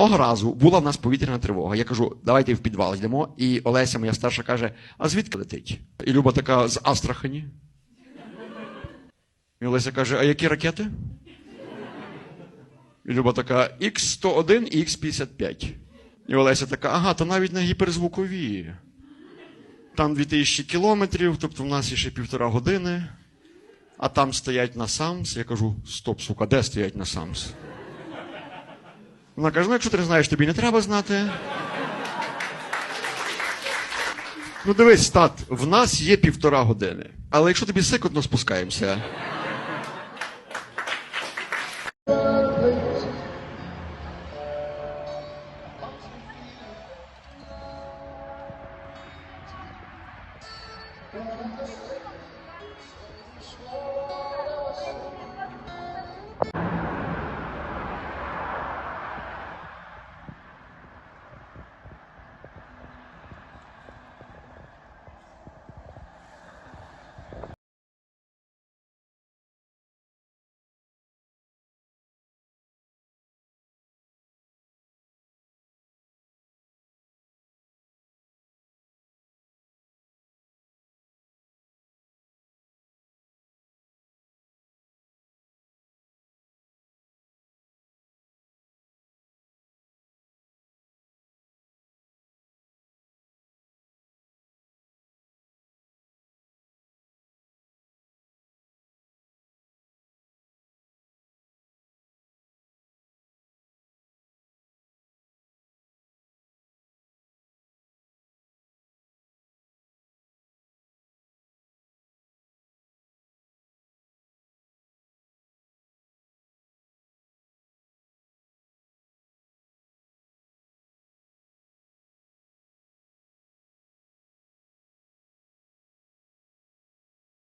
Того разу була в нас повітряна тривога. Я кажу, давайте в підвал йдемо. І Олеся, моя старша, каже: а звідки летить? І Люба така з Астрахані. І Олеся каже: а які ракети? І Люба така Х101 і Х55. І Олеся така, ага, то навіть не гіперзвукові. Там 2000 кілометрів, тобто в нас ще півтора години, а там стоять на Самс. Я кажу, стоп, сука, де стоять на Самс? Вона каже: ну, якщо ти не знаєш, тобі не треба знати. Ну, дивись, стат, в нас є півтора години. Але якщо тобі сикотно спускаємося.